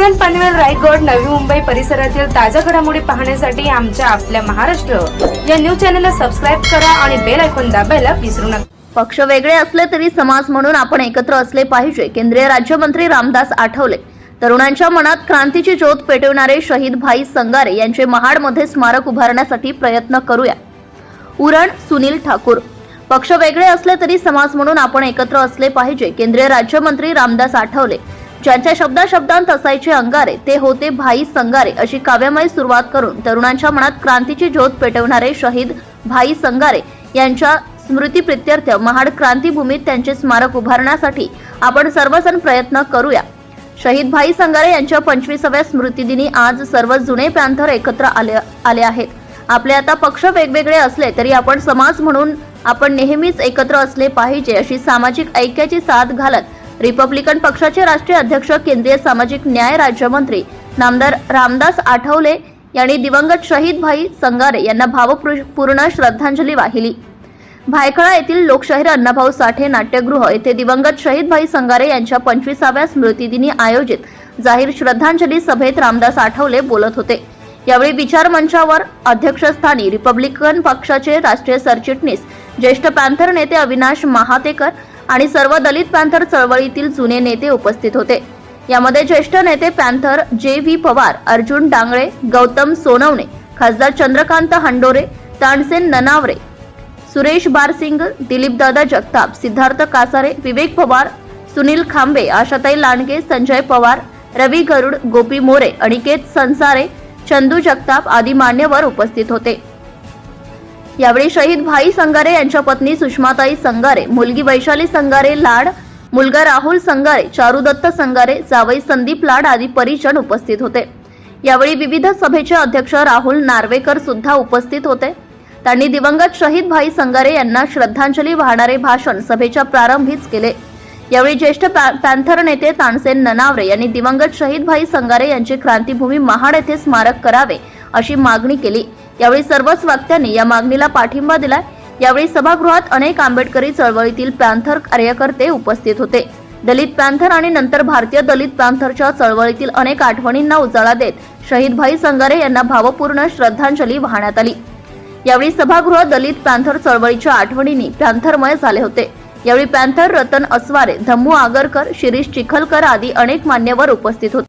रायगड नवी मुंबई परिसरातील ताज्या घडामोडी पाहण्यासाठी आमच्या आपल्या महाराष्ट्र या न्यूज चॅनलला सबस्क्राईब करा आणि बेल ऐकून दाबायला विसरू नका. पक्ष वेगळे असले तरी समाज म्हणून आपण एकत्र असले पाहिजे केंद्रीय राज्यमंत्री रामदास आठवले. तरुणांच्या मनात क्रांतीची ज्योत पेटवणारे शहीद भाई संगारे यांचे महाडमध्ये स्मारक उभारण्यासाठी प्रयत्न करूया. उरण सुनील ठाकूर. पक्ष वेगळे असले तरी समाज म्हणून आपण एकत्र असले पाहिजे केंद्रीय राज्यमंत्री रामदास आठवले. ज्यांच्या शब्दाशब्दांत असायचे अंगारे ते होते भाई संगारे अशी काव्यमय सुरुवात करून तरुणांच्या मनात क्रांतीची ज्योत पेटवणारे शहीद भाई संगारे यांच्या स्मृतीप्रित्यर्थ महाड क्रांतीभूमीत त्यांचे स्मारक उभारण्यासाठी आपण सर्वजण प्रयत्न करूया. शहीद भाई संगारे यांच्या पंचवीसाव्या स्मृतिदिनी आज सर्व जुने प्रांथर एकत्र आले आले आहेत. आपले आता पक्ष वेगवेगळे असले तरी आपण समाज म्हणून आपण नेहमीच एकत्र असले पाहिजे अशी सामाजिक ऐक्याची साथ घालत रिपब्लिकन पक्षाचे राष्ट्रीय अध्यक्ष केंद्रीय सामाजिक न्याय राज्यमंत्री नामदार रामदास आठवले यांनी दिवंगत शहीद भाई संगारे यांना भावपूर्ण श्रद्धांजली वाहिली. भायखळा येथील लोकशाहीर अण्णाभाऊ साठे नाट्यगृह येथे दिवंगत शहीद भाई संगारे यांच्या पंचवीसाव्या स्मृतिदिनी आयोजित जाहीर श्रद्धांजली सभेत रामदास आठवले बोलत होते. यावेळी विचार मंचावर अध्यक्षस्थानी रिपब्लिकन पक्षाचे राष्ट्रीय सरचिटणीस ज्येष्ठ पॅन्थर नेते अविनाश महातेकर आणि सर्व दलित पॅन्थर चळवळीतील जुने नेते उपस्थित होते. यामध्ये ज्येष्ठ नेते panther J V Pawar Arjun Dangle Gautam Sonawane खासदार चंद्रकांत हंडोरे तानसेन ननावरे सुरेश बारसिंग दिलीपदादा जगताप सिद्धार्थ कासारे विवेक पवार सुनील खांबे आशाताई लांडगे संजय पवार रवी गरुड गोपी मोरे अनिकेत संसारे चंदू जगताप आदी मान्यवर उपस्थित होते. यावेळी शहीद भाई संगारे यांच्या पत्नी सुषमाताई संगारे मुलगी वैशाली संगारे लाड मुलगा राहुल संगारे चारुदत्त संगारे जावई संदीप लाड आदी परिजन उपस्थित होते. यावेळी विविध सभेचे अध्यक्ष राहुल नार्वेकर सुद्धा उपस्थित होते. त्यांनी दिवंगत शहीद भाई संगारे यांना श्रद्धांजली वाहणारे भाषण सभेच्या प्रारंभीच केले. यावेळी ज्येष्ठ पॅ- पॅन्थर नेते तानसेन ननावरे यांनी दिवंगत शहीद भाई संगारे यांची क्रांतीभूमी महाड येथे स्मारक करावे अशी मागणी केली. यावेळी सर्वच वक्त्यांनी या मागणीला पाठिंबा दिलाय. यावेळी सभागृहात अनेक आंबेडकरी चळवळीतील पॅन्थर कार्यकर्ते उपस्थित होते. दलित पॅन्थर आणि नंतर भारतीय दलित पॅन्थरच्या चळवळीतील अनेक आठवणींना उजाळा देत शहीद भाई संगारे यांना भावपूर्ण श्रद्धांजली वाहण्यात आली. यावेळी सभागृह दलित पॅन्थर चळवळीच्या आठवणींनी पॅन्थरमय झाले होते. यावेळी पॅन्थर रतन अस्वारे धम्मू आगरकर शिरीष चिखलकर आदी अनेक मान्यवर उपस्थित होते.